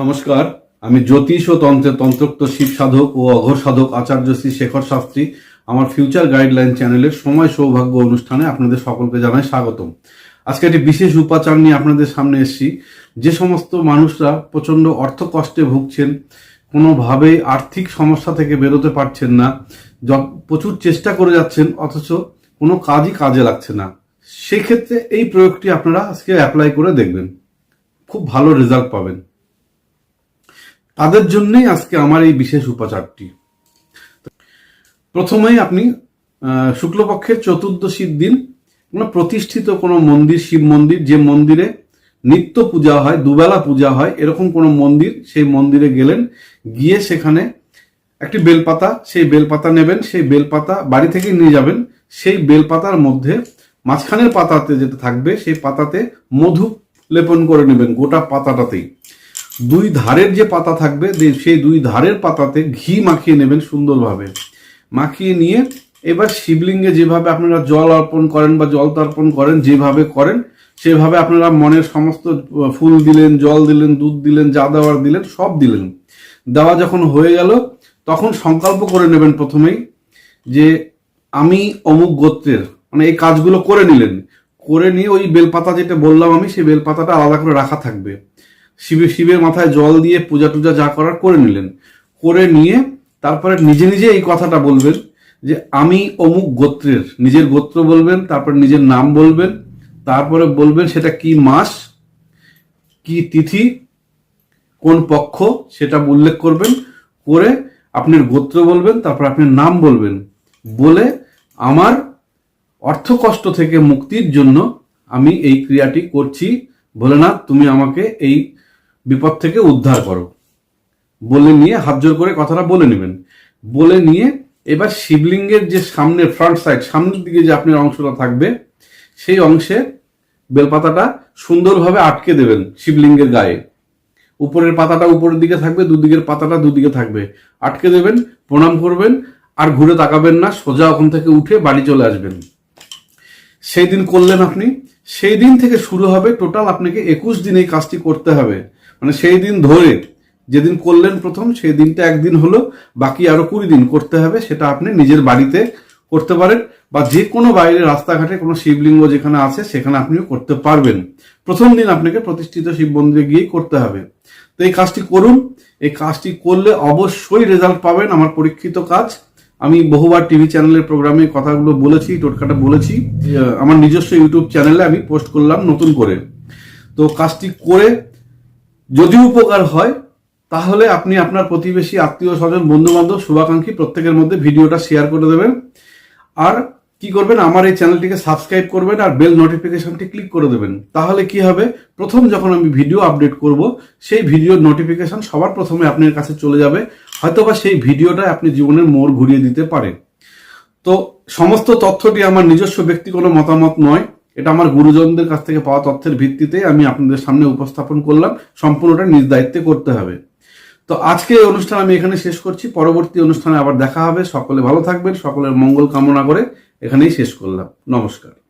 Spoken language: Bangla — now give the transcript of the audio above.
নমস্কার, আমি জ্যোতিষ ও তন্ত্রের তন্ত্রোক্ত শিব সাধক ও অঘর সাধক আচার্য শ্রী শেখর শাস্ত্রী। আমার ফিউচার গাইডলাইন চ্যানেলের সময় সৌভাগ্য অনুষ্ঠানে আপনাদের সকলকে জানাই স্বাগতম। আজকে একটি বিশেষ উপাচার নিয়ে আপনাদের সামনে এসেছি। যে সমস্ত মানুষরা প্রচণ্ড অর্থ কষ্টে ভুগছেন, কোনোভাবেই আর্থিক সমস্যা থেকে বেরোতে পারছেন না প্রচুর চেষ্টা করে যাচ্ছেন, অথচ কোনো কাজই কাজে লাগছে না। সেক্ষেত্রে এই প্রয়োগটি আপনারা আজকে অ্যাপ্লাই করে দেখবেন। খুব ভালো রেজাল্ট পাবেন। তাদের জন্যই আজকে আমার এই বিশেষ উপাচারটি। প্রথমেই আপনি শুক্লপক্ষের চতুর্দশীর দিন কোনো প্রতিষ্ঠিত কোনো মন্দির, শিব মন্দির, যে মন্দিরে নিত্য পূজা হয়, দুবেলা পূজা হয়, এরকম কোনো মন্দির, সেই মন্দিরে গেলেন, গিয়ে সেখানে একটি বেলপাতা, সেই বেলপাতা নেবেন, সেই বেলপাতা বাড়ি থেকে নিয়ে যাবেন, সেই বেলপাতার মধ্যে মাঝখানের পাতাতে যেটা থাকবে, সেই পাতাতে মধু লেপন করে নেবেন, গোটা পাতাটাতেই। দুই ধারের যে পাতা থাকবে সেই দুই ধারের পাতাতে ঘি মাখিয়ে নেবেন সুন্দরভাবে। মাখিয়ে নিয়ে এবার শিবলিঙ্গে যেভাবে আপনারা জল অর্পণ করেন বা জল তর্পণ করেন, যেভাবে করেন, সেভাবে আপনারা মনের সমস্ত ফুল দিলেন, জল দিলেন, দুধ দিলেন, যা দেওয়ার দিলেন, সব দিলেন। দেওয়া যখন হয়ে গেল, তখন সংকল্প করে নেবেন প্রথমেই যে আমি অমুক গোত্রের মানে এই কাজগুলো করে নিলেন। করে নিয়ে ওই বেলপাতা যেটা বললাম আমি, সেই বেলপাতাটা আলাদা করে রাখা থাকবে। শিবের শিবের মাথায় জল দিয়ে পূজা টুজা যা করার করে নিলেন। করে নিয়ে তারপরে নিজে নিজে এই কথাটা বলবেন যে, আমি অমুক গোত্রের। নিজের গোত্র বলবেন, তারপর নিজের নাম বলবেন, তারপরে বলবেন, সেটা কি মাস? কি তিথি? কোন পক্ষ? সেটা উল্লেখ করবেন, করে আপনার গোত্র বলবেন, তারপর আপনার নাম বলবেন। বলে আমার অর্থ কষ্ট থেকে মুক্তির জন্য আমি এই ক্রিয়াটি করছি। ভোলেনাথ, তুমি আমাকে এই বিপদ থেকে উদ্ধার করো। বলে নিয়ে হাত জোর করে কথাটা বলে নেবেন। বলে নিয়ে এবার শিবলিঙ্গের যে সামনের ফ্রন্ট সাইড সামনের দিকে যে আপনার অংশটা থাকবে, সেই অংশে বেলপাতাটা সুন্দরভাবে আটকে দেবেন শিবলিঙ্গের গায়ে। উপরের পাতাটা উপরের দিকে থাকবে, দুদিকের পাতাটা দুদিকে থাকবে। আটকে দেবেন, প্রণাম করবেন, আর ঘুরে তাকাবেন না, সোজা ওখান থেকে উঠে বাড়ি চলে আসবেন। সেই দিন করলেন আপনি। সেই দিন থেকে শুরু হবে টোটাল আপনাকে একুশ দিন এই কাজটি করতে হবে। মানে সেই দিন ধরে যেদিন করলেন প্রথম সেই দিনটা একদিন হলো বাকি আরও কুড়ি দিন করতে হবে সেটা আপনি নিজের বাড়িতে করতে পারেন বা যে কোনো বাইরে রাস্তাঘাটে কোনো শিবলিঙ্গ যেখানে আছে সেখানে আপনিও করতে পারবেন। প্রথম দিন আপনাকে প্রতিষ্ঠিত শিব মন্দিরে গিয়েই করতে হবে। তো এই কাজটি করুন। এই কাজটি করলে অবশ্যই রেজাল্ট পাবেন আমার পরীক্ষিত কাজ। আমি বহুবার টিভি চ্যানেলের প্রোগ্রামে কথাগুলো বলেছি টোটকাটা বলেছি। আমার নিজস্ব ইউটিউব চ্যানেলে আমি পোস্ট করলাম নতুন করে। তো কাজটি করে যদি উপকার হয়, তাহলে আপনি আপনার প্রতিবেশী, আত্মীয় স্বজন বন্ধু বান্ধব শুভাকাঙ্ক্ষী প্রত্যেকের মধ্যে ভিডিওটা শেয়ার করে দেবেন। আর কি করবেন, আমার এই চ্যানেলটিকে সাবস্ক্রাইব করবেন আর বেল নোটিফিকেশনটি ক্লিক করে দেবেন। তাহলে কি হবে? প্রথম যখন আমি ভিডিও আপডেট করব, সেই ভিডিওর নোটিফিকেশন সবার প্রথমে আপনার কাছে চলে যাবে। হয়তোবা সেই ভিডিওটা আপনি জীবনের মোড় ঘুরিয়ে দিতে পারে তো সমস্ত তথ্যটি আমার নিজস্ব ব্যক্তিগত মতামত নয়। এটা আমার গুরুজনদের কাছ থেকে পাওয়া তথ্যের ভিত্তিতে আমি আপনাদের সামনে উপস্থাপন করলাম। সম্পূর্ণটা নিজ দায়িত্বে করতে হবে। তো আজকে অনুষ্ঠান আমি এখানে শেষ করছি। পরবর্তী অনুষ্ঠানে আবার দেখা হবে। সকলে ভালো থাকবেন। সকলের মঙ্গল কামনা করে এখানেই শেষ করলাম। নমস্কার।